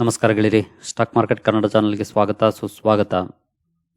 ನಮಸ್ಕಾರ ಗೆಳೆಯರಿ. Stock market Kannada ಚಾನಲ್ಗೆ ಸ್ವಾಗತ, ಸುಸ್ವಾಗತ.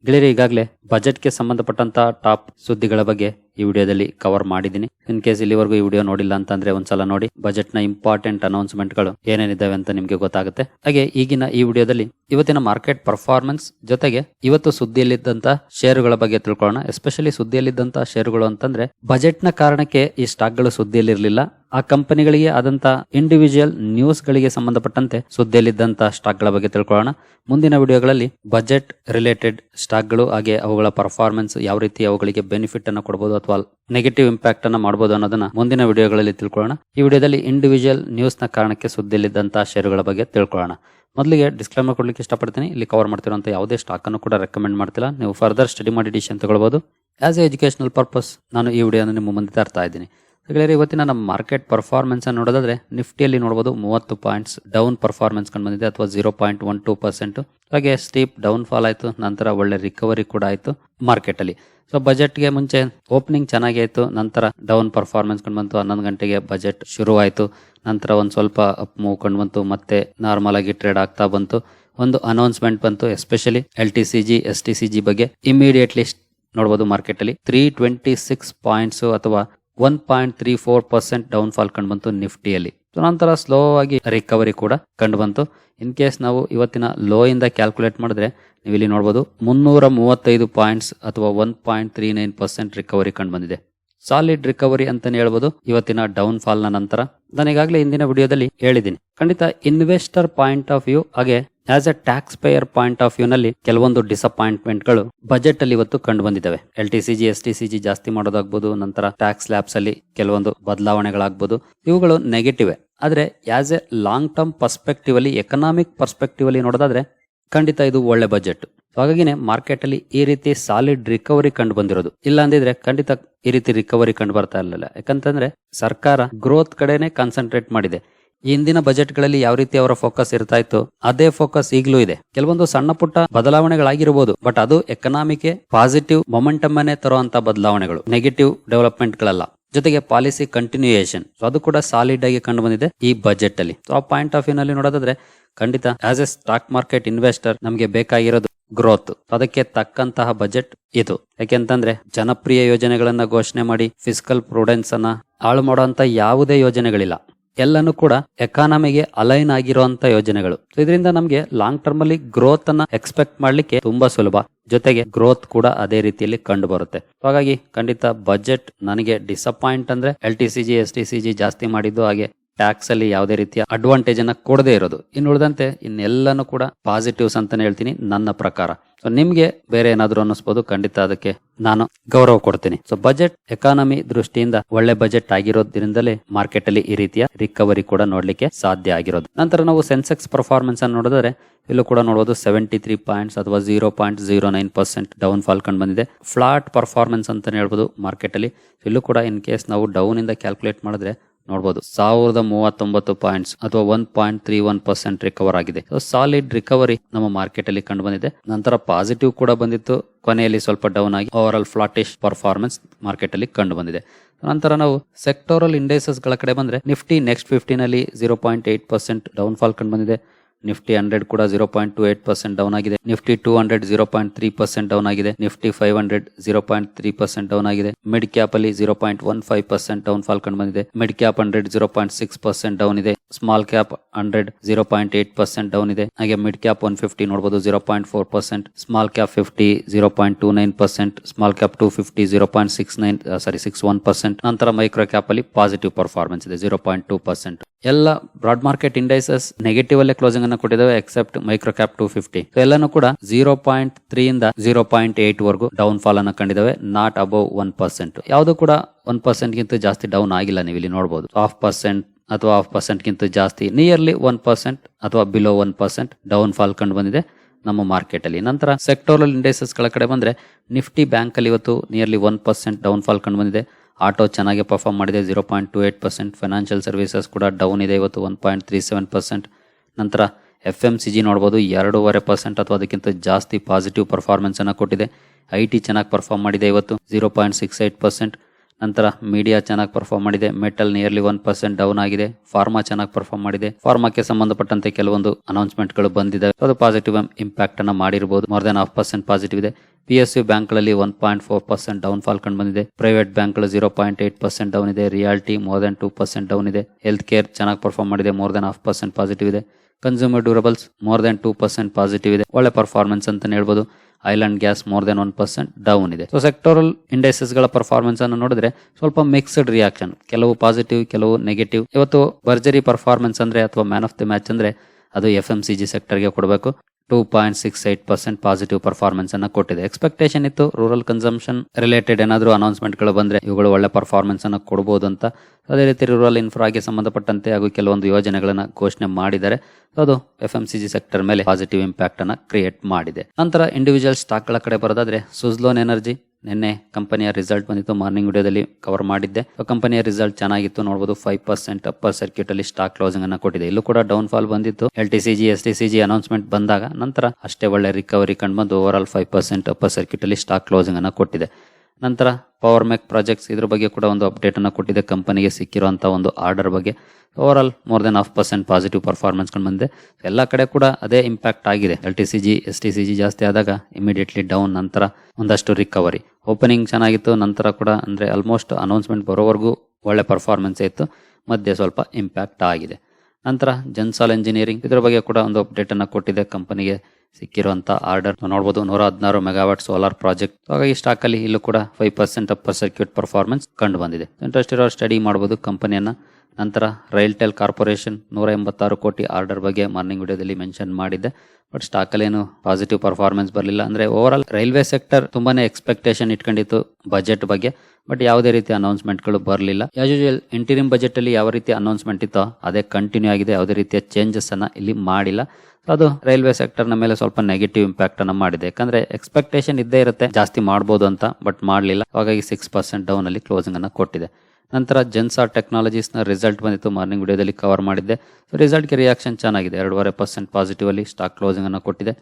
ಗೆಳೆಯರಿ, ಈಗಾಗಲೇ ಬಜೆಟ್ಗೆ ಸಂಬಂಧಪಟ್ಟಂತ ಟಾಪ್ ಸುದ್ದಿಗಳ ಬಗ್ಗೆ ಈ ವಿಡಿಯೋದಲ್ಲಿ ಕವರ್ ಮಾಡಿದ್ದೀನಿ. ಇನ್ ಕೇಸ್ ಇಲ್ಲಿವರೆಗೂ ಈ ವಿಡಿಯೋ ನೋಡಿಲ್ಲ ಅಂತಂದ್ರೆ ಒಂದ್ಸಲ ನೋಡಿ. ಬಜೆಟ್ನ ಇಂಪಾರ್ಟೆಂಟ್ ಅನೌನ್ಸ್ಮೆಂಟ್ಗಳು ಏನೇನಿದ್ದಾವೆ ಅಂತ ನಿಮ್ಗೆ ಗೊತ್ತಾಗುತ್ತೆ. ಹಾಗೆ ಈಗಿನ ಈ ವಿಡಿಯೋದಲ್ಲಿ ಇವತ್ತಿನ ಮಾರ್ಕೆಟ್ ಪರ್ಫಾರ್ಮೆನ್ಸ್ ಜೊತೆಗೆ ಇವತ್ತು ಸುದ್ದಿಯಲ್ಲಿದ್ದಂತ ಶೇರುಗಳ ಬಗ್ಗೆ ತಿಳ್ಕೊಳ್ಳೋಣ. ಎಸ್ಪೆಷಲಿ ಸುದ್ದಿಯಲ್ಲಿದ್ದಂತ ಶೇರುಗಳು ಅಂತಂದ್ರೆ ಬಜೆಟ್ನ ಕಾರಣಕ್ಕೆ ಈ ಸ್ಟಾಕ್ಗಳು ಸುದ್ದಿಯಲ್ಲಿರಲಿಲ್ಲ. ಆ ಕಂಪನಿಗಳಿಗೆ ಆದಂತ ಇಂಡಿವಿಜುವಲ್ ನ್ಯೂಸ್ ಗಳಿಗೆ ಸಂಬಂಧಪಟ್ಟಂತೆ ಸುದ್ದಿಯಲ್ಲಿದ್ದಂತ ಸ್ಟಾಕ್ಗಳ ಬಗ್ಗೆ ತಿಳ್ಕೊಳ್ಳೋಣ. ಮುಂದಿನ ವಿಡಿಯೋಗಳಲ್ಲಿ ಬಜೆಟ್ ರಿಲೇಟೆಡ್ ಸ್ಟಾಕ್ಗಳು ಹಾಗೆ ಅವುಗಳ ಪರ್ಫಾರ್ಮೆನ್ಸ್ ಯಾವ ರೀತಿ ಅವುಗಳಿಗೆ ಬೆನಿಫಿಟ್ ಅನ್ನು ಕೊಡಬಹುದು ಅಥವಾ ನೆಗೆಟಿವ್ ಇಂಪ್ಯಾಕ್ಟ್ ಅನ್ನ ಮಾಡಬಹುದು ಅನ್ನೋದನ್ನ ಮುಂದಿನ ವಿಡಿಯೋಗಳಲ್ಲಿ ತಿಳ್ಕೊಳ್ಳೋಣ. ಈ ವಿಡಿಯೋದಲ್ಲಿ ಇಂಡಿವಿಜುವಲ್ ನ್ಯೂಸ್ನ ಕಾರಣಕ್ಕೆ ಸುದ್ದಿಯಲ್ಲಿದ್ದಂತಹ ಷೇರುಗಳ ಬಗ್ಗೆ ತಿಳ್ಕೊಳ್ಳೋಣ. ಮೊದಲಿಗೆ ಡಿಸ್ಕ್ಲೈಮರ್ ಕೊಡ್ಲಿಕ್ಕೆ ಇಷ್ಟಪಡ್ತೀನಿ. ಇಲ್ಲಿ ಕವರ್ ಮಾಡ್ತಿರುವಂತಹ ಯಾವುದೇ ಸ್ಟಾಕ್ ಅನ್ನು ಕೂಡ ರೆಕಮೆಂಡ್ ಮಾಡ್ತಿಲ್ಲ. ನೀವು ಫರ್ದರ್ ಸ್ಟಡಿ ಮಾಡಿ ಡಿಸಿಷನ್ ತಗೊಳ್ಬಹುದು ಆಸ್ ಎ ಎಜುಕೇಶನಲ್ ಪರ್ಪಸ್ ನಾನು ಈ ವಿಡಿಯೋನ ನಿಮ್ಮ ಮುಂದೆ ತರ್ತಾ ಇದ್ದೀನಿ. ಗೆಳೆಯರೆ, ಇವತ್ತಿನ ನಮ್ಮ ಮಾರ್ಕೆಟ್ ಪರ್ಫಾರ್ಮೆನ್ಸ್ ಅನ್ನು ನೋಡೋದಾದ್ರೆ ನಿಫ್ಟಿಯಲ್ಲಿ ನೋಡಬಹುದು ಮೂವತ್ತು ಪಾಯಿಂಟ್ಸ್ ಡೌನ್ ಪರ್ಫಾರ್ಮೆನ್ಸ್ ಕಂಡು ಬಂದಿದೆ, ಅಥವಾ zero point one two percent ಹಾಗೆ ಸ್ಟೀಪ್ ಡೌನ್ ಫಾಲ್ ಆಯಿತು, ನಂತರ ಒಳ್ಳೆ ರಿಕವರಿ ಕೂಡ ಆಯಿತು ಮಾರ್ಕೆಟ್ ಅಲ್ಲಿ. ಸೊ ಬಜೆಟ್ಗೆ ಮುಂಚೆ ಓಪನಿಂಗ್ ಚೆನ್ನಾಗಿ ಆಯಿತು ನಂತರ ಡೌನ್ ಪರ್ಫಾರ್ಮೆನ್ಸ್ ಕಂಡು ಬಂತು, ಹನ್ನೊಂದು ಗಂಟೆಗೆ ಬಜೆಟ್ ಶುರು ಆಯಿತು. ನಂತರ ಒಂದು ಸ್ವಲ್ಪ ಅಪ್ ಮೂವ್ ಕಂಡು ಬಂತು, ಮತ್ತೆ ನಾರ್ಮಲ್ ಆಗಿ ಟ್ರೇಡ್ ಆಗ್ತಾ ಬಂತು. ಒಂದು ಅನೌನ್ಸ್ಮೆಂಟ್ ಬಂತು especially L T C G S T C G ಬಗ್ಗೆ. ಇಮಿಡಿಯೇಟ್ಲಿ ನೋಡಬಹುದು ಮಾರ್ಕೆಟ್ ಅಲ್ಲಿ ತ್ರೀ ಟ್ವೆಂಟಿ ಸಿಕ್ಸ್ ಪಾಯಿಂಟ್ಸ್ ಅಥವಾ one point three four percent down fall ಕಂಡು ಬಂತು ನಿಫ್ಟಿಯಲ್ಲಿ. ಸೊ ನಂತರ ಸ್ಲೋ ಆಗಿ ರಿಕವರಿ ಕೂಡ ಕಂಡು ಬಂತು ಇನ್ ಕೇಸ್ ನಾವು ಇವತ್ತಿನ ಲೋ ಇಂದ ಕ್ಯಾಲ್ಕುಲೇಟ್ ಮಾಡಿದ್ರೆ ನೀವು ಇಲ್ಲಿ ನೋಡಬಹುದು ಮುನ್ನೂರ ಮೂವತ್ತೈದು ಪಾಯಿಂಟ್ಸ್ ಅಥವಾ one point three nine percent recovery ಕಂಡು ಬಂದಿದೆ ಸಾಲಿಡ್ ರಿಕವರಿ ಅಂತಾನೆ ಹೇಳ್ಬೋದು ಇವತ್ತಿನ ಡೌನ್ ಫಾಲ್ ನಂತರ. ನಾನು ಈಗಾಗಲೇ ಇಂದಿನ ವಿಡಿಯೋದಲ್ಲಿ ಹೇಳಿದ್ದೀನಿ. ಖಂಡಿತ ಇನ್ವೆಸ್ಟರ್ ಪಾಯಿಂಟ್ ಆಫ್ ವ್ಯೂ ಹಾಗೆ as a tax payer point of view ನಲ್ಲಿ ಕೆಲವೊಂದು ಡಿಸಪಾಯಿಂಟ್ಮೆಂಟ್ಗಳು ಬಜೆಟ್ ಅಲ್ಲಿ ಇವತ್ತು ಕಂಡು ಬಂದಿದ್ದಾವೆ L T C G S T C G ಜಾಸ್ತಿ ಮಾಡೋದಾಗ್ಬೋದು, ನಂತರ ಟ್ಯಾಕ್ಸ್ ಲ್ಯಾಬ್ಸ್ ಅಲ್ಲಿ ಕೆಲವೊಂದು ಬದಲಾವಣೆಗಳಾಗ್ಬೋದು, ಇವುಗಳು ನೆಗೆಟಿವ್ ಆದ್ರೆ as a long term perspective ಅಲ್ಲಿ ಎಕನಾಮಿಕ್ ಪರ್ಸ್ಪೆಕ್ಟಿವ್ ಅಲ್ಲಿ ನೋಡೋದಾದ್ರೆ ಖಂಡಿತ ಇದು ಒಳ್ಳೆ ಬಜೆಟ್ ಹಾಗಾಗಿನೇ ಮಾರ್ಕೆಟ್ ಅಲ್ಲಿ ಈ ರೀತಿ ಸಾಲಿಡ್ ರಿಕವರಿ ಕಂಡು ಬಂದಿರೋದು ಇಲ್ಲ ಅಂದಿದ್ರೆ ಖಂಡಿತ ಈ ರೀತಿ ರಿಕವರಿ ಕಂಡು ಬರ್ತಾ ಇರಲಿಲ್ಲ. ಯಾಕಂತಂದ್ರೆ ಸರ್ಕಾರ ಗ್ರೋತ್ ಕಡೆನೆ ಕಾನ್ಸಂಟ್ರೇಟ್ ಮಾಡಿದೆ. ಹಿಂದಿನ ಬಜೆಟ್ಗಳಲ್ಲಿ ಯಾವ ರೀತಿ ಅವರ ಫೋಕಸ್ ಇರ್ತಾ ಇತ್ತು ಅದೇ ಫೋಕಸ್ ಈಗಲೂ ಇದೆ. ಕೆಲವೊಂದು ಸಣ್ಣ ಪುಟ್ಟ ಬದಲಾವಣೆಗಳಾಗಿರಬಹುದು ಬಟ್ ಅದು ಎಕನಾಮಿಕ್, ಪಾಸಿಟಿವ್ ಮೊಮೆಂಟಮ್ ಅನ್ನೇ ತರುವಂತ ಬದಲಾವಣೆಗಳು, ನೆಗೆಟಿವ್ ಡೆವಲಪ್ಮೆಂಟ್ ಗಳಲ್ಲ ಜೊತೆಗೆ ಪಾಲಿಸಿ ಕಂಟಿನ್ಯೂಯೇಷನ್. ಸೊ ಅದು ಕೂಡ ಸಾಲಿಡ್ ಆಗಿ ಕಂಡು ಬಂದಿದೆ ಈ ಬಜೆಟ್ ಅಲ್ಲಿ ಸೊ ಆ ಪಾಯಿಂಟ್ ಆಫ್ ವ್ಯೂ ನಲ್ಲಿ ನೋಡೋದಾದ್ರೆ, ಖಂಡಿತ as a stock market investor ನಮಗೆ ಬೇಕಾಗಿರೋದು ಗ್ರೋತ್ ಅದಕ್ಕೆ ತಕ್ಕಂತಹ ಬಜೆಟ್ ಇದು. ಯಾಕೆಂತಂದ್ರೆ, ಜನಪ್ರಿಯ ಯೋಜನೆಗಳನ್ನ ಘೋಷಣೆ ಮಾಡಿ ಫಿಸಿಕಲ್ ಪ್ರೂಡೆನ್ಸ್ ಅನ್ನ ಹಾಳು ಮಾಡುವಂತ ಯಾವುದೇ ಯೋಜನೆಗಳಿಲ್ಲ. ಎಲ್ಲಾನು ಕೂಡ ಎಕಾನಮಿಗೆ ಅಲೈನ್ ಆಗಿರುವಂತ ಯೋಜನೆಗಳು. ಇದರಿಂದ ನಮಗೆ ಲಾಂಗ್ ಟರ್ಮ್ ಅಲ್ಲಿ ಗ್ರೋತ್ ಅನ್ನ ಎಕ್ಸ್ಪೆಕ್ಟ್ ಮಾಡ್ಲಿಕ್ಕೆ ತುಂಬಾ ಸುಲಭ. ಜೊತೆಗೆ ಗ್ರೋತ್ ಕೂಡ ಅದೇ ರೀತಿಯಲ್ಲಿ ಕಂಡು ಬರುತ್ತೆ. ಹಾಗಾಗಿ ಖಂಡಿತ ಬಜೆಟ್ ನನಗೆ ಡಿಸಪಾಯಿಂಟ್ ಅಂದ್ರೆ L T C G S T C G ಜಾಸ್ತಿ ಮಾಡಿದ್ದು ಹಾಗೆ ಟ್ಯಾಕ್ಸ್ ಅಲ್ಲಿ ಯಾವುದೇ ರೀತಿಯ ಅಡ್ವಾಂಟೇಜ್ ಅನ್ನ ಕೊಡದೇ ಇರೋದು. ಇನ್ನು ಉಳಿದಂತೆ ಇನ್ನೆಲ್ಲಾನು ಕೂಡ ಪಾಸಿಟಿವ್ಸ್ ಅಂತಾನೆ ಹೇಳ್ತೀನಿ, ನನ್ನ ಪ್ರಕಾರ. ಸೊ ನಿಮ್ಗೆ ಬೇರೆ ಏನಾದ್ರು ಅನ್ನಿಸ್ಬೋದು, ಖಂಡಿತ ಅದಕ್ಕೆ ನಾನು ಗೌರವ ಕೊಡ್ತೀನಿ. ಸೊ ಬಜೆಟ್ ಎಕಾನಮಿ ದೃಷ್ಟಿಯಿಂದ ಒಳ್ಳೆ ಬಜೆಟ್ ಆಗಿರೋದ್ರಿಂದಲೇ ಮಾರ್ಕೆಟ್ ಅಲ್ಲಿ ಈ ರೀತಿಯ ರಿಕವರಿ ಕೂಡ ನೋಡ್ಲಿಕ್ಕೆ ಸಾಧ್ಯ ಆಗಿರೋದು. ನಂತರ ನಾವು ಸೆನ್ಸೆಕ್ಸ್ ಪರ್ಫಾರ್ಮೆನ್ಸ್ ಅನ್ನು ನೋಡಿದ್ರೆ, ಇಲ್ಲೂ ಕೂಡ ನೋಡಬಹುದು ಸೆವೆಂಟಿ ತ್ರೀ ಪಾಯಿಂಟ್ಸ್ ಅಥವಾ zero point zero nine percent down fall ಕಂಡು ಬಂದಿದೆ. ಫ್ಲಾಟ್ ಪರ್ಫಾರ್ಮೆನ್ಸ್ ಅಂತಾನೆ ಹೇಳ್ಬೋದು ಮಾರ್ಕೆಟ್ ಅಲ್ಲಿ. ಇಲ್ಲೂ ಕೂಡ ಇನ್ ಕೇಸ್ ನಾವು ಡೌನ್ ಇಂದ ಕ್ಯಾಲ್ಕುಲೇಟ್ ಮಾಡಿದ್ರೆ ನೋಡಬಹುದು ಸಾವಿರದ ಮೂವತ್ತೊಂಬತ್ತು ಪಾಯಿಂಟ್ಸ್ ಅಥವಾ one point three one percent recover ಆಗಿದೆ. ಸಾಲಿಡ್ ರಿಕವರಿ ನಮ್ಮ ಮಾರ್ಕೆಟ್ ಅಲ್ಲಿ ಕಂಡು ಬಂದಿದೆ ನಂತರ ಪಾಸಿಟಿವ್ ಕೂಡ ಬಂದಿತ್ತು. ಕೊನೆಯಲ್ಲಿ ಸ್ವಲ್ಪ ಡೌನ್ ಆಗಿ over all flattish performance market ಅಲ್ಲಿ ಕಂಡು ಬಂದಿದೆ ನಂತರ ನಾವು ಸೆಕ್ಟೋರಲ್ ಇಂಡೆಕ್ಸಸ್ಗಳ ಕಡೆ ಬಂದ್ರೆ Nifty next ಫಿಫ್ಟಿನಲ್ಲಿ zero point eight percent down fall ಕಂಡು ಬಂದಿದೆ ನಿಫ್ಟಿ ಹಂಡ್ರೆಡ್ ಕೂಡ zero point two eight percent down ಆಗಿದೆ Nifty two hundred zero point three percent down ಆಗಿದೆ Nifty five hundred zero point three percent down ಆಗಿದೆ mid cap ಅಲ್ಲಿ zero point one five percent down fall ಕಂಡು ಬಂದಿದೆ mid cap hundred zero point six percent down ಇದೆ small cap hundred zero point eight percent down ಇದೆ ಹಾಗೆ mid cap one fifty ನೋಡಬಹುದು zero point four percent small cap fifty zero point two nine percent small cap two fifty zero point six nine sorry six one percent ನಂತರ micro cap ಅಲ್ಲಿ positive performance ಇದೆ zero point two percent ಎಲ್ಲ broad market indices negative ಅಲ್ಲೇ closing ಅನ್ನು ಕೊಟ್ಟಿದ್ದಾವೆ except micro cap two fifty ಎಲ್ಲನೂ ಕೂಡ zero point three ಇಂದ zero point eight ವರೆಗೂ ಡೌನ್ ಫಾಲ್ ಅನ್ನು ಕಂಡಿದ್ದಾವೆ ನಾಟ್ ಅಬೌವ್ ಒನ್ ಪರ್ಸೆಂಟ್ ಯಾವುದು ಕೂಡ ಒನ್ ಪರ್ಸೆಂಟ್ ಗಿಂತ ಜಾಸ್ತಿ ಡೌನ್ ಆಗಿಲ್ಲ ನೀವು ಇಲ್ಲಿ ನೋಡಬಹುದು ಹಾಫ್ ಪರ್ಸೆಂಟ್ ಅಥವಾ ಹಾಫ್ ಪರ್ಸೆಂಟ್ ಗಿಂತ ಜಾಸ್ತಿ ನಿಯರ್ಲಿ ಒನ್ ಪರ್ಸೆಂಟ್ ಅಥವಾ below one percent down fall ಕಂಡು ಬಂದಿದೆ ನಮ್ಮ ಮಾರ್ಕೆಟ್ ಅಲ್ಲಿ. ನಂತರ ಸೆಕ್ಟೋರಲ್ ಇಂಡೈಸಸ್ಗಳ ಕಡೆ ಬಂದ್ರೆ ನಿಫ್ಟಿ ಬ್ಯಾಂಕ್ ಅಲ್ಲಿ ಇವತ್ತು nearly one percent down fall ಕಂಡು ಬಂದಿದೆ. ಆಟೋ ಚೆನ್ನಾಗಿ ಪರ್ಫಾರ್ಮ್ ಮಾಡಿದೆ. Zero point two eight percent financial services ಕೂಡ ಡೌನ್ ಇದೆ. ಇವತ್ತು one point three seven percent ನಂತರ ಎಫ್ ಎಂ ಸಿ ಜಿ ನೋಡ್ಬೋದು. ಎರಡೂವರೆ ಪರ್ಸೆಂಟ್ ಅಥವಾ ಅದಕ್ಕಿಂತ ಜಾಸ್ತಿ ಪಾಸಿಟಿವ್ ಪರ್ಫಾರ್ಮೆನ್ಸನ್ನು ಕೊಟ್ಟಿದೆ. ಐ ಟಿ ಚೆನ್ನಾಗಿ ಪರ್ಫಾರ್ಮ್ ಮಾಡಿದೆ ಇವತ್ತು. Zero point six eight percent ನಂತರ ಮೀಡಿಯಾ ಚೆನ್ನಾಗಿ ಪರ್ಫಾರ್ಮ್ ಮಾಡಿದೆ. Metal nearly one percent down ಆಗಿದೆ. ಫಾರ್ಮಾ ಚೆನ್ನಾಗಿ ಪರ್ಫಾರ್ಮ್ ಮಾಡಿದೆ. ಫಾರ್ಮಾಕ್ಕೆ ಸಂಬಂಧಪಟ್ಟಂತೆ ಕೆಲವೊಂದು ಅನೌನ್ಸ್ಮೆಂಟ್ಗಳು ಬಂದಿದೆ ಅದು ಪಾಸಿಟಿವ್ ಇಂಪ್ಯಾಕ್ಟ್ ಅನ್ನ ಮಾಡಿರಬಹುದು more than half percent positive ಇದೆ. ಪಿ ಎಸ್ ಯು ಬ್ಯಾಂಕ್ಗಳಲ್ಲಿ one point four percent down fall ಕಂಡು ಬಂದಿದೆ. ಪ್ರೈವೇಟ್ ಬ್ಯಾಂಕ್ಗಳು zero point eight percent down ಇದೆ. Realty more than two percent down ಇದೆ. ಹೆಲ್ತ್ ಕೇರ್ ಚೆನ್ನಾಗಿ ಪರ್ಫಾರ್ಮ್ ಮಾಡಿದೆ. More than half percent positive ಇದೆ. Consumer durables more than two percent positive ಇದೆ. ಒಳ್ಳೆ ಪರ್ಫಾರ್ಮೆನ್ಸ್ ಅಂತ ಹೇಳ್ಬೋದು. Oil and gas more then one percent down ಇದೆ. ಸೊ ಸೆಕ್ಟೋರಲ್ಗಳ ಪರ್ಫಾರ್ಮೆನ್ಸ್ ಅನ್ನು ನೋಡಿದ್ರೆ ಸ್ವಲ್ಪ ಮಿಕ್ಸ್ಡ್ ರಿಯಾಕ್ಷನ್ ಕೆಲವು ಪಾಸಿಟಿವ್ ಕೆಲವು ನೆಗೆಟಿವ್ ಇವತ್ತು ಭರ್ಜರಿ ಪರ್ಫಾರ್ಮೆನ್ಸ್ ಅಂದ್ರೆ ಅಥವಾ ಮ್ಯಾನ್ ಆಫ್ ದಿ ಮ್ಯಾಚ್ ಅಂದ್ರೆ ಅದು ಎಫ್ ಎಂ ಸಿ ಜಿ ಸೆಕ್ಟರ್ಗೆ ಕೊಡಬೇಕು. Two point six eight percent positive performance ಅನ್ನ ಕೊಟ್ಟಿದೆ. ಎಕ್ಸ್ಪೆಕ್ಟೇಷನ್ ಇತ್ತು ರೂರಲ್ ಕನ್ಸಂಪ್ಷನ್ ರಿಲೇಟೆಡ್ ಏನಾದರೂ ಅನೌನ್ಸ್ಮೆಂಟ್ಗಳು ಬಂದರೆ ಇವುಗಳು ಒಳ್ಳೆ ಪರ್ಫಾರ್ಮೆನ್ಸ್ ಅನ್ನು ಕೊಡಬಹುದು ಅಂತ. ಅದೇ ರೀತಿ ರೂರಲ್ ಇನ್ಫ್ರಾಗೆ ಸಂಬಂಧಪಟ್ಟಂತೆ ಹಾಗೂ ಕೆಲವೊಂದು ಯೋಜನೆಗಳನ್ನು ಘೋಷಣೆ ಮಾಡಿದ್ದಾರೆ. ಅದು F M C G sector ಮೇಲೆ ಪಾಸಿಟಿವ್ ಇಂಪ್ಯಾಕ್ಟ್ ಅನ್ನು ಕ್ರಿಯೇಟ್ ಮಾಡಿದೆ. ನಂತರ ಇಂಡಿವಿಜುವಲ್ ಸ್ಟಾಕ್ಗಳ ಕಡೆ ಬರೋದಾದ್ರೆ ಸುಜ್ಲೋನ್ ಎನರ್ಜಿ ನಿನ್ನೆ ಕಂಪನಿಯ ರಿಸಲ್ಟ್ ಬಂದಿತ್ತು. ಮಾರ್ನಿಂಗ್ ವಿಡಿಯೋದಲ್ಲಿ ಕವರ್ ಮಾಡಿದ್ದೆ. ಕಂಪನಿಯ ರಿಸಲ್ಟ್ ಚೆನ್ನಾಗಿತ್ತು. ನೋಡಬಹುದು ಫೈವ್ ಪರ್ಸೆಂಟ್ ಅಪ್ಪರ್ ಸರ್ಕ್ಯೂಟ್ ಅಲ್ಲಿ ಸ್ಟಾಕ್ ಕ್ಲೋಸಿಂಗ್ ಅನ್ನ ಕೊಟ್ಟಿದೆ. ಇಲ್ಲೂ ಕೂಡ ಡೌನ್ ಫಾಲ್ ಬಂದಿತ್ತು. L T C G S T C G announcement ಬಂದಾಗ ನಂತರ ಅಷ್ಟೇ ಒಳ್ಳೆ ರಿಕವರಿ ಕಂಡು ಬಂದು over all five percent upper circuit ಅಲ್ಲಿ ಸ್ಟಾಕ್ ಕ್ಲೋಸಿಂಗ್ ಅನ್ನ ಕೊಟ್ಟಿದೆ. ನಂತರ ಪವರ್ ಮೆಕ್ ಪ್ರಾಜೆಕ್ಟ್ಸ್ ಇದ್ರ ಬಗ್ಗೆ ಕೂಡ ಒಂದು ಅಪ್ಡೇಟ್ ಅನ್ನು ಕೊಟ್ಟಿದೆ. ಕಂಪನಿಗೆ ಸಿಕ್ಕಿರುವಂತಹ ಒಂದು ಆರ್ಡರ್ ಬಗ್ಗೆ. Over all more then half percent positive performance ಕಂಡು ಬಂದಿದೆ. ಎಲ್ಲ ಕಡೆ ಕೂಡ ಅದೇ ಇಂಪ್ಯಾಕ್ಟ್ ಆಗಿದೆ. L T C G S T C G ಜಾಸ್ತಿ ಆದಾಗ ಇಮಿಡಿಯೇಟ್ಲಿ ಡೌನ್ ನಂತರ ಒಂದಷ್ಟು ರಿಕವರಿ ಓಪನಿಂಗ್ ಚೆನ್ನಾಗಿತ್ತು, ನಂತರ ಕೂಡ ಅಂದರೆ ಆಲ್ಮೋಸ್ಟ್ ಅನೌನ್ಸ್ಮೆಂಟ್ ಬರೋವರೆಗೂ ಒಳ್ಳೆ ಪರ್ಫಾರ್ಮೆನ್ಸ್ ಇತ್ತು. ಮಧ್ಯೆ ಸ್ವಲ್ಪ ಇಂಪ್ಯಾಕ್ಟ್ ಆಗಿದೆ. ನಂತರ ಜನ್ಸಾಲ್ ಇಂಜಿನಿಯರಿಂಗ್ ಇದರ ಬಗ್ಗೆ ಕೂಡ ಒಂದು ಅಪ್ಡೇಟನ್ನು ಕೊಟ್ಟಿದೆ. ಕಂಪನಿಗೆ ಸಿಕ್ಕಿರುವಂಥ ಆರ್ಡರ್ ನೋಡ್ಬೋದು. ನೂರ ಹದಿನಾರು ಮೆಗಾವಾಟ್ ಸೋಲಾರ್ ಪ್ರಾಜೆಕ್ಟ್ ಹಾಗಾಗಿ ಸ್ಟಾಕ್ ಅಲ್ಲಿ ಇಲ್ಲೂ ಕೂಡ five percent upper circuit performance ಕಂಡು ಬಂದಿದೆ. ಇಂಟ್ರೆಸ್ಟ್ ಇರೋ ಸ್ಟಡಿ ಮಾಡ್ಬೋದು ಕಂಪನಿಯನ್ನ ನಂತರ ರೈಲ್ಟೆಲ್ ಕಾರ್ಪೊರೇಷನ್ ನೂರ ಎಂಬತ್ತಾರು ಕೋಟಿ ಆರ್ಡರ್ ಬಗ್ಗೆ ಮಾರ್ನಿಂಗ್ ವಿಡಿಯೋದಲ್ಲಿ ಮೆನ್ಷನ್ ಮಾಡಿದ್ದೆ. ಬಟ್ ಸ್ಟಾಕ್ ಅಲ್ಲಿ ಏನು ಪಾಸಿಟಿವ್ ಪರ್ಫಾರ್ಮೆನ್ಸ್ ಬರಲಿಲ್ಲ. ಅಂದ್ರೆ ಓವರ್ ಆಲ್ ರೈಲ್ವೆ ಸೆಕ್ಟರ್ ತುಂಬಾನೇ ಎಕ್ಸ್ಪೆಕ್ಟೇಷನ್ ಇಟ್ಕೊಂಡಿತ್ತು ಬಜೆಟ್ ಬಗ್ಗೆ. ಬಟ್ ಯಾವುದೇ ರೀತಿ ಅನೌನ್ಸ್ಮೆಂಟ್ಗಳು ಬರಲಿಲ್ಲ. ಯಾಜ್ ಯೂಶುವಲ್ ಇಂಟೀರಿಯಂ ಬಜೆಟ್ ಅಲ್ಲಿ ಯಾವ ರೀತಿ ಅನೌನ್ಸ್ಮೆಂಟ್ ಇತ್ತೋ ಅದೇ ಕಂಟಿನ್ಯೂ ಆಗಿದೆ. ಯಾವುದೇ ರೀತಿಯ ಚೇಂಜಸ್ ಅನ್ನ ಇಲ್ಲಿ ಮಾಡಿಲ್ಲ. ಅದು ರೈಲ್ವೆ ಸೆಕ್ಟರ್ನ ಮೇಲೆ ಸ್ವಲ್ಪ ನೆಗೆಟಿವ್ ಇಂಪ್ಯಾಕ್ಟ್ ಅನ್ನ ಮಾಡಿದೆ. ಯಾಕಂದ್ರೆ ಎಕ್ಸ್ಪೆಕ್ಟೇಷನ್ ಇದ್ದೇ ಇರುತ್ತೆ. ಜಾಸ್ತಿ ಮಾಡಬಹುದು ಅಂತ ಬಟ್ ಮಾಡಲಿಲ್ಲ. ಹಾಗಾಗಿ ಸಿಕ್ಸ್ ಪರ್ಸೆಂಟ್ ಡೌನ್ ಅಲ್ಲಿ ಕ್ಲೋಸಿಂಗ್ ಅನ್ನ ಕೊಟ್ಟಿದೆ. ನಂತರ ಜೆನ್ಸಾರ್ ಟೆಕ್ನಾಲಜೀಸ್ನ ರಿಸಲ್ಟ್ ಬಂದಿತ್ತು, ಮಾರ್ನಿಂಗ್ ವಿಡಿಯೋದಲ್ಲಿ ಕವರ್ ಮಾಡಿದ್ದೆ. ಸೊ ರಿಸಲ್ಟ್ಗೆ ರಿಯಾಕ್ಷನ್ ಚೆನ್ನಾಗಿದೆ, ಎರಡೂವರೆ ಪರ್ಸೆಂಟ್ ಪಾಸಿಟಿವ್ ಅಲ್ಲಿ ಸ್ಟಾಕ್ ಕ್ಲೋಸಿಂಗ್ ಅನ್ನು ಕೊಟ್ಟಿದೆ.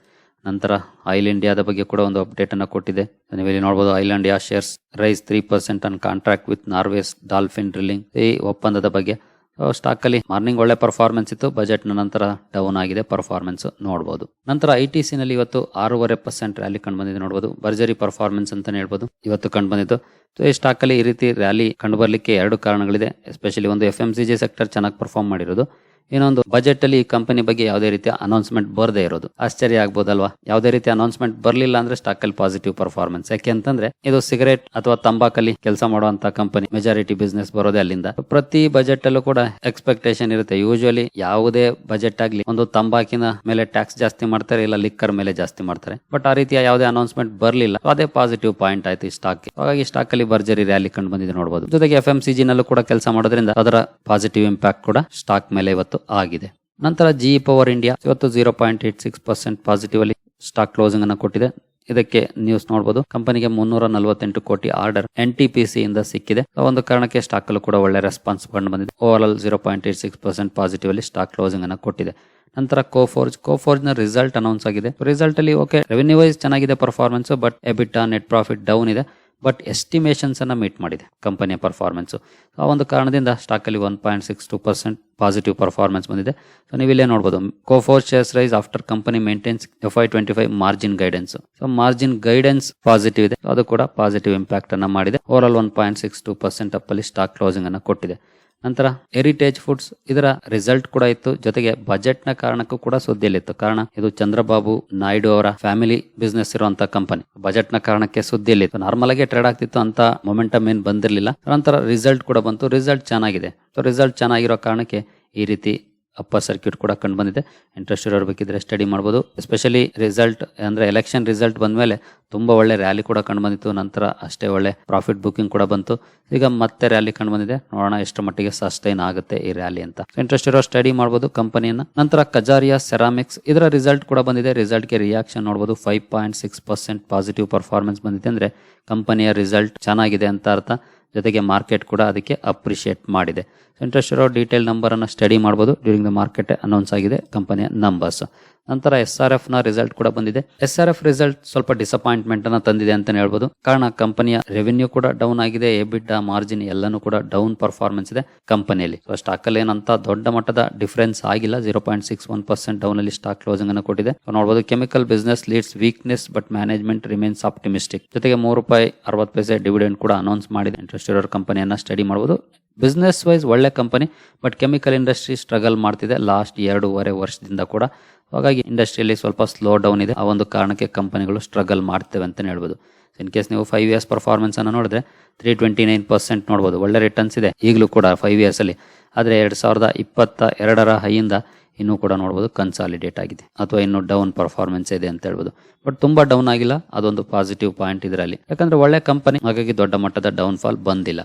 ನಂತರ ಆಯಿಲ್ ಇಂಡಿಯಾದ ಬಗ್ಗೆ ಕೂಡ ಒಂದು ಅಪ್ಡೇಟ್ ಅನ್ನು ಕೊಟ್ಟಿದೆ. ನೀವು ಇಲ್ಲಿ ನೋಡಬಹುದು oil India shares rise three percent on contract with Norway's Dolphin drilling ಈ ಒಪ್ಪಂದದ ಬಗ್ಗೆ ಸ್ಟಾಕ್ ಅಲ್ಲಿ ಮಾರ್ನಿಂಗ್ ಒಳ್ಳೆ ಪರ್ಫಾರ್ಮೆನ್ಸ್ ಇತ್ತು. ಬಜೆಟ್ನ ನಂತರ ಡೌನ್ ಆಗಿದೆ ಪರ್ಫಾರ್ಮೆನ್ಸ್ ನೋಡಬಹುದು ನಂತರ ಐ ಟಿ ಸಿ ನಲ್ಲಿ ಇವತ್ತು ಆರೂವರೆ ಪರ್ಸೆಂಟ್ ರ್ಯಾಲಿ ಕಂಡು ಬಂದಿದೆ ನೋಡಬಹುದು ಭರ್ಜರಿ ಪರ್ಫಾರ್ಮೆನ್ಸ್ ಅಂತ ಹೇಳ್ಬೋದು. ಇವತ್ತು ಕಂಡು ಬಂದಿತ್ತು ಈ ಸ್ಟಾಕ್ ಅಲ್ಲಿ ಈ ರೀತಿ ರ್ಯಾಲಿ ಕಂಡು ಬರಲಿಕ್ಕೆ ಎರಡು ಕಾರಣಗಳಿದೆ. ಎಸ್ಪೆಷಲಿ ಒಂದು F M C G sector ಚೆನ್ನಾಗಿ ಪರ್ಫಾರ್ಮ್ ಮಾಡಿರೋದು. ಇನ್ನೊಂದು ಬಜೆಟ್ ಅಲ್ಲಿ ಈ ಕಂಪನಿ ಬಗ್ಗೆ ಯಾವುದೇ ರೀತಿಯ ಅನೌನ್ಸ್ಮೆಂಟ್ ಬರದೇ ಇರೋದು. ಆಶ್ಚರ್ಯ ಆಗ್ಬೋದಲ್ವಾ? ಯಾವುದೇ ರೀತಿ ಅನೌನ್ಸ್ಮೆಂಟ್ ಬರಲಿಲ್ಲ ಅಂದ್ರೆ ಸ್ಟಾಕ್ ಅಲ್ಲಿ ಪಾಸಿಟಿವ್ ಪರ್ಫಾರ್ಮೆನ್ಸ್ ಯಾಕೆ ಅಂತಂದ್ರೆ ಇದು ಸಿಗರೇಟ್ ಅಥವಾ ತಂಬಾಕಲ್ಲಿ ಕೆಲಸ ಮಾಡುವಂತ ಕಂಪನಿ. ಮೆಜಾರಿಟಿ ಬಿಸ್ನೆಸ್ ಬರೋದೇ ಅಲ್ಲಿಂದ. ಪ್ರತಿ ಬಜೆಟ್ ಅಲ್ಲೂ ಕೂಡ ಎಕ್ಸ್ಪೆಕ್ಟೇಷನ್ ಇರುತ್ತೆ. ಯೂಶುವಲಿ ಯಾವುದೇ ಬಜೆಟ್ ಆಗ್ಲಿ ಒಂದು ತಂಬಾಕಿನ ಮೇಲೆ ಟ್ಯಾಕ್ಸ್ ಜಾಸ್ತಿ ಮಾಡ್ತಾರೆ, ಇಲ್ಲ ಲಿಕ್ಕರ್ ಮೇಲೆ ಜಾಸ್ತಿ ಮಾಡ್ತಾರೆ. ಬಟ್ ಆ ರೀತಿಯ ಯಾವುದೇ ಅನೌನ್ಸ್ಮೆಂಟ್ ಬರಲಿಲ್ಲ. ಅದೇ ಪಾಸಿಟಿವ್ ಪಾಯಿಂಟ್ ಆಯ್ತು ಈ ಸ್ಟಾಕ್ ಹಾಗಾಗಿ ಸ್ಟಾಕ್ ಅಲ್ಲಿ ಭರ್ಜರಿ ರ್ಯಾಲಿ ಕಂಡು ಬಂದಿದೆ ನೋಡಬಹುದು ಜೊತೆಗೆ ಎಫ್ ಎಂ ಸಿ ನಲ್ಲೂ ಕೂಡ ಕೆಲಸ ಮಾಡೋದ್ರಿಂದ ಅದರ ಪಾಸಿಟಿವ್ ಇಂಪ್ಯಾಕ್ಟ್ ಕೂಡ ಸ್ಟಾಕ್ ಮೇಲೆ ಇವತ್ತು ಆಗಿದೆ. ನಂತರ ಜಿ ಪವರ್ ಇಂಡಿಯಾ ಇವತ್ತು zero point eight six percent positive ಅಲ್ಲಿ ಸ್ಟಾಕ್ ಕ್ಲೋಸಿಂಗ್ ಅನ್ನು ಕೊಟ್ಟಿದೆ. ಇದಕ್ಕೆ ನ್ಯೂಸ್ ನೋಡಬಹುದು ಕಂಪನಿಗೆ ಮುನ್ನೂರ ನಲವತ್ತೆಂಟು ಕೋಟಿ order N T P C ಇಂದ ಸಿಕ್ಕಿದೆ. ಒಂದು ಕಾರಣಕ್ಕೆ ಸ್ಟಾಕ್ ಅಲ್ಲೂ ಕೂಡ ಒಳ್ಳೆ ರೆಸ್ಪಾನ್ಸ್ ಕಂಡು ಬಂದಿದೆ. Over all zero point eight six percent positive ಅಲ್ಲಿ ಸ್ಟಾಕ್ ಕ್ಲೋಸಿಂಗ್ ಅನ್ನು ಕೊಟ್ಟಿದೆ. ನಂತರ ಕೋಫೋರ್ಜ್ ಕೋಫೋರ್ಜ್ನ ರಿಸಲ್ಟ್ ಅನೌನ್ಸ್ ಆಗಿದೆ ರಿಸಲ್ಟ್ ಅಲ್ಲಿ ಓಕೆ ರೆವೆನ್ಯೂ ವೈಸ್ ಚೆನ್ನಾಗಿದೆ performance but EBITDA net profit down ಇದೆ. ಬಟ್ ಎಸ್ಟಿಮೇಷನ್ಸನ್ನು ಮೀಟ್ ಮಾಡಿದೆ ಕಂಪನಿಯ ಪರ್ಫಾರ್ಮೆನ್ಸು ಆ ಒಂದು ಕಾರಣದಿಂದ ಸ್ಟಾಕ್ ಅಲ್ಲಿ one point six two percent positive performance ಬಂದಿದೆ. ಸೊ ನೀವು ಇಲ್ಲೇ ನೋಡಬಹುದು Coforge shares rise after company maintains F Y twenty five margin guidance so margin guidance positive ಇದೆ ಅದು ಕೂಡ ಪಾಸಿಟಿವ್ ಇಂಪ್ಯಾಕ್ಟ್ ಅನ್ನ ಮಾಡಿದೆ. Over all one point six two percent ಅಪ್ಪಲ್ಲಿ stock closing ಅನ್ನ ಕೊಟ್ಟಿದೆ. ನಂತರ ಹೆರಿಟೇಜ್ ಫುಡ್ಸ್ ಇದರ ರಿಸಲ್ಟ್ ಕೂಡ ಇತ್ತು. ಜೊತೆಗೆ ಬಜೆಟ್ನ ಕಾರಣಕ್ಕೂ ಕೂಡ ಸುದ್ದಿಯಲ್ಲಿತ್ತು. ಕಾರಣ, ಇದು ಚಂದ್ರಬಾಬು ನಾಯ್ಡು ಅವರ ಫ್ಯಾಮಿಲಿ ಬಿಸ್ನೆಸ್ ಇರುವಂತ ಕಂಪನಿ ಬಜೆಟ್ನ ಕಾರಣಕ್ಕೆ ಸುದ್ದಿಯಲ್ಲಿತ್ತು. ನಾರ್ಮಲ್ ಆಗಿ ಟ್ರೇಡ್ ಆಗ್ತಿತ್ತು ಅಂತ ಮೊಮೆಂಟಮ್ ಏನ್ ಬಂದಿರಲಿಲ್ಲ. ನಂತರ ರಿಸಲ್ಟ್ ಕೂಡ ಬಂತು. ರಿಸಲ್ಟ್ ಚೆನ್ನಾಗಿದೆ. ಸೊ ರಿಸಲ್ಟ್ ಚೆನ್ನಾಗಿರೋ ಕಾರಣಕ್ಕೆ ಈ ರೀತಿ ಅಪ್ಪರ್ ಸರ್ಕ್ಯೂಟ್ ಕೂಡ ಕಂಡು ಬಂದಿದೆ. ಇಂಟ್ರೆಸ್ಟ್ ಇರೋರು ಬೇಕಿದ್ರೆ ಸ್ಟಡಿ ಮಾಡ್ಬೋದು. ಎಸ್ಪೆಷಲಿ ರಿಸಲ್ಟ್ ಅಂದರೆ ಎಲೆಕ್ಷನ್ ರಿಸಲ್ಟ್ ಬಂದ್ಮೇಲೆ ತುಂಬ ಒಳ್ಳೆ ರ್ಯಾಲಿ ಕೂಡ ಕಂಡು ಬಂದಿತ್ತು. ನಂತರ ಅಷ್ಟೇ ಒಳ್ಳೆ ಪ್ರಾಫಿಟ್ ಬುಕ್ಕಿಂಗ್ ಕೂಡ ಬಂತು. ಈಗ ಮತ್ತೆ ರ್ಯಾಲಿ ಕಂಡು ಬಂದಿದೆ. ನೋಡೋಣ ಎಷ್ಟು ಮಟ್ಟಿಗೆ ಸಸ್ಟೈನ್ ಆಗುತ್ತೆ ಈ ರ್ಯಾಲಿ ಅಂತ. ಇಂಟ್ರೆಸ್ಟ್ ಇರೋ ಸ್ಟಡಿ ಮಾಡ್ಬೋದು ಕಂಪನಿಯನ್ನ ನಂತರ ಕಜಾರಿಯಾ ಸೆರಾಮಿಕ್ಸ್ ಇದರ ರಿಸಲ್ಟ್ ಕೂಡ ಬಂದಿದೆ. ರಿಸಲ್ಟ್ಗೆ ರಿಯಾಕ್ಷನ್ ನೋಡ್ಬೋದು. Five point six percent positive performance ಬಂದಿದೆ ಅಂದ್ರೆ ಕಂಪನಿಯ ರಿಸಲ್ಟ್ ಚೆನ್ನಾಗಿದೆ ಅಂತ ಅರ್ಥ. ಜೊತೆಗೆ ಮಾರ್ಕೆಟ್ ಕೂಡ ಅದಕ್ಕೆ ಅಪ್ರಿಷಿಯೇಟ್ ಮಾಡಿದೆ. ಇಂಟ್ರೆಸ್ಟ್ ಇರೋ ಡೀಟೇಲ್ ನಂಬರ್ ಅನ್ನ ಸ್ಟಡಿ ಮಾಡಬಹುದು ಡ್ಯೂರಿಂಗ್ ದ ಮಾರ್ಕೆಟ್ ಅನೌನ್ಸ್ ಆಗಿದೆ ಕಂಪನಿಯ ನಂಬರ್ಸ್ ನಂತರ ಎಸ್ ಆರ್ ಎಫ್ನ ರಿಸಲ್ಟ್ ಕೂಡ ಬಂದಿದೆ. ಎಸ್ ಆರ್ ಎಫ್ ರಿಸಲ್ಟ್ ಸ್ವಲ್ಪ ಡಿಸಪಾಯಿಂಟ್ಮೆಂಟ್ ಅನ್ನ ತಂದಿದೆ ಅಂತ ಹೇಳ್ಬೋದು. ಕಾರಣ ಕಂಪನಿಯ ರೆವೆನ್ಯೂ ಕೂಡ ಡೌನ್ ಆಗಿದೆ ಎಬಿಡ್ ಮಾರ್ಜಿನ್ ಎಲ್ಲನೂ ಕೂಡ ಡೌನ್ ಪರ್ಫಾರ್ಮೆನ್ಸ್ ಇದೆ ಕಂಪನಿಯಲ್ಲಿ ಸೊ ಸ್ಟಾಕ್ ಅಲ್ಲಿ ಏನಂತ ದೊಡ್ಡ ಮಟ್ಟದ ಡಿಫರೆನ್ಸ್ ಆಗಿಲ್ಲ. Zero point six one percent down ಅಲ್ಲಿ ಸ್ಟಾಕ್ ಕ್ಲೋಸಿಂಗ್ ಅನ್ನು ಕೊಟ್ಟಿದೆ. ನೋಡಬಹುದು chemical business leads weakness but management remains optimistic ಜೊತೆಗೆ ಮೂರು ರೂಪಾಯಿ ಅರವತ್ತು ಪೈಸೆ ಡಿವಿಡೆಂಡ್ ಕೂಡ ಅನೌನ್ಸ್ ಮಾಡಿದೆ. ಇಂಟ್ರೆಸ್ಟ್ ಇರೋ ಕಂಪನಿಯನ್ನ ಸ್ಟಡಿ ಮಾಡಬಹುದು ಬಿಸ್ನೆಸ್ ವೈಸ್ ಒಳ್ಳೆ company but chemical industry struggle ಮಾಡ್ತಿದೆ ಲಾಸ್ಟ್ ಎರಡೂವರೆ ವರ್ಷದಿಂದ ಕೂಡ. ಹಾಗಾಗಿ ಇಂಡಸ್ಟ್ರಿಯಲ್ಲಿ ಸ್ವಲ್ಪ ಸ್ಲೋ ಡೌನ್ ಇದೆ. ಆ ಒಂದು ಕಾರಣಕ್ಕೆ ಕಂಪನಿಗಳು ಸ್ಟ್ರಗಲ್ ಮಾಡ್ತೇವೆ ಅಂತಲೇ ಹೇಳ್ಬೋದು. ಇನ್ ಕೇಸ್ ನೀವು ಫೈವ್ ಇಯರ್ಸ್ ಪರ್ಫಾರ್ಮೆನ್ಸ್ ಅನ್ನು ನೋಡಿದ್ರೆ ತ್ರೀ ಟ್ವೆಂಟಿ ನೈನ್ ಪರ್ಸೆಂಟ್ ನೋಡ್ಬೋದು. ಒಳ್ಳೆ ರಿಟರ್ನ್ಸ್ ಇದೆ ಈಗಲೂ ಕೂಡ ಫೈವ್ ಇಯರ್ಸಲ್ಲಿ ಆದರೆ ಎರಡು ಸಾವಿರದ ಇಪ್ಪತ್ತ ಎರಡರ ಹೈಯಿಂದ ಇನ್ನೂ ಕೂಡ ನೋಡ್ಬೋದು ಕನ್ಸಾಲಿಡೇಟ್ ಆಗಿದೆ. ಅಥವಾ ಇನ್ನು ಡೌನ್ ಪರ್ಫಾರ್ಮೆನ್ಸ್ ಇದೆ ಅಂತ ಹೇಳ್ಬೋದು. ಬಟ್ ತುಂಬಾ ಡೌನ್ ಆಗಿಲ್ಲ. ಅದೊಂದು ಪಾಸಿಟಿವ್ ಪಾಯಿಂಟ್ ಇದರಲ್ಲಿ. ಯಾಕಂದ್ರೆ ಒಳ್ಳೆ ಕಂಪನಿ ಹಾಗಾಗಿ ದೊಡ್ಡ ಮಟ್ಟದ ಡೌನ್ ಫಾಲ್ ಬಂದಿಲ್ಲ.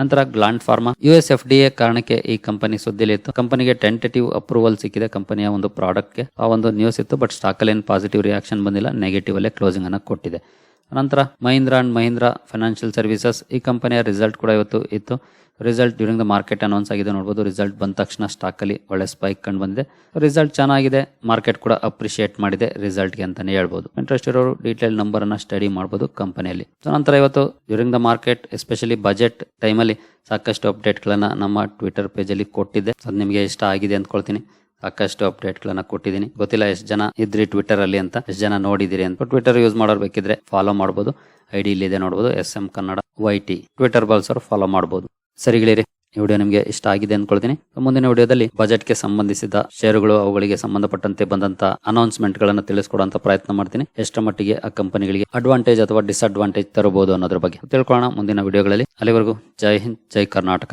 ನಂತರ Gland Pharma. U S F D A ಕಾರಣಕ್ಕೆ ಈ ಕಂಪನಿ ಸುದ್ದಿಲಿ ಇತ್ತು ಕಂಪನಿಗೆ ಟೆಂಟೇಟಿವ್ ಅಪ್ರೂವಲ್ ಸಿಕ್ಕಿದೆ ಕಂಪನಿಯ ಒಂದು ಪ್ರಾಡಕ್ಟ್ಗೆ ಆ ಒಂದು ನ್ಯೂಸ್ ಇತ್ತು ಬಟ್ ಸ್ಟಾಕಲ್ಲಿ ಏನು ಪಾಸಿಟಿವ್ ರಿಯಾಕ್ಷನ್ ಬಂದಿಲ್ಲ ನೆಗೆಟಿವ್ ಅಲ್ಲೇ ಕ್ಲೋಸಿಂಗ್ ಅನ್ನ ಕೊಟ್ಟಿದೆ. ನಂತರ ಮಹೀಂದ್ರ ಆ್ಯಂಡ್ ಮಹೀಂದ್ರ ಫೈನಾನ್ಷಿಯಲ್ ಸರ್ವಿಸಸ್. ಈ ಕಂಪನಿಯ ರಿಸಲ್ಟ್ ಕೂಡ ಇವತ್ತು ಇತ್ತು. Result during the market announce ಆಗಿದೆ. ನೋಡ್ಬೋದು ರಿಸಲ್ಟ್ ಬಂದ ತಕ್ಷಣ ಸ್ಟಾಕಲ್ಲಿ ಒಳ್ಳೆ ಸ್ಪೈಕ್ ಕಂಡು ಬಂದಿದೆ. ರಿಸಲ್ಟ್ ಚೆನ್ನಾಗಿದೆ. ಮಾರ್ಕೆಟ್ ಕೂಡ ಅಪ್ರಿಷಿಯೇಟ್ ಮಾಡಿದೆ ರಿಸಲ್ಟ್ಗೆ ಅಂತಲೇ ಹೇಳ್ಬೋದು. ಇಂಟ್ರೆಸ್ಟ್ ಇರೋರು ಡೀಟೇಲ್ ನಂಬರನ್ನು ಸ್ಟಡಿ ಮಾಡ್ಬೋದು ಕಂಪನಿಯಲ್ಲಿ. ಸೊ ನಂತರ ಇವತ್ತು during the market especially budget ಟೈಮಲ್ಲಿ ಸಾಕಷ್ಟು ಅಪ್ಡೇಟ್ಗಳನ್ನು ನಮ್ಮ ಟ್ವಿಟರ್ ಪೇಜಲ್ಲಿ ಕೊಟ್ಟಿದ್ದೆ. ಅದು ನಿಮಗೆ ಇಷ್ಟ ಆಗಿದೆ ಅಂದ್ಕೊಳ್ತೀನಿ. ಸಾಕಷ್ಟು ಅಪ್ಡೇಟ್ಗಳನ್ನ ಕೊಟ್ಟಿದ್ದೀನಿ. ಗೊತ್ತಿಲ್ಲ ಎಷ್ಟು ಜನ ಇದ್ರಿ ಟ್ವಿಟರ್ ಅಲ್ಲಿ ಅಂತ, ಎಷ್ಟು ಜನ ನೋಡಿದಿರಿ ಅಂತ. ಟ್ವಿಟರ್ ಯೂಸ್ ಮಾಡೋರು ಬೇಕಿದ್ರೆ ಫಾಲೋ ಮಾಡಬಹುದು ಐ ಡಿ ಇಲ್ಲಿದೆ ನೋಡಬಹುದು S M Kannada Y T Twitter ಬಳಸೋರು follow ಮಾಡಬಹುದು ಸರಿಗಳಿರಿ ಈ ವಿಡಿಯೋ ನಿಮಗೆ ಇಷ್ಟ ಆಗಿದೆ ಅನ್ಕೊಳ್ತೀನಿ. ಮುಂದಿನ ವಿಡಿಯೋದಲ್ಲಿ ಬಜೆಟ್ಗೆ ಸಂಬಂಧಿಸಿದ ಷೇರುಗಳು ಅವುಗಳಿಗೆ ಸಂಬಂಧಪಟ್ಟಂತೆ ಬಂದಂತ ಅನೌನ್ಸ್ಮೆಂಟ್ ಗಳನ್ನ ತಿಳಿಸ್ಕೊಡುವಂತ ಪ್ರಯತ್ನ ಮಾಡ್ತೀನಿ. ಎಷ್ಟರ ಮಟ್ಟಿಗೆ ಆ ಕಂಪನಿಗಳಿಗೆ ಅಡ್ವಾಂಟೇಜ್ ಅಥವಾ ಡಿಸ್ಅಡ್ವಾಂಟೇಜ್ ತರಬಹುದು ಅನ್ನೋದ್ರ ಬಗ್ಗೆ ತಿಳ್ಕೊಳ್ಳೋಣ ಮುಂದಿನ ವಿಡಿಯೋಗಳಲ್ಲಿ ಅಲ್ಲಿವರೆಗೂ ಜೈ ಹಿಂದ್, ಜೈ ಕರ್ನಾಟಕ.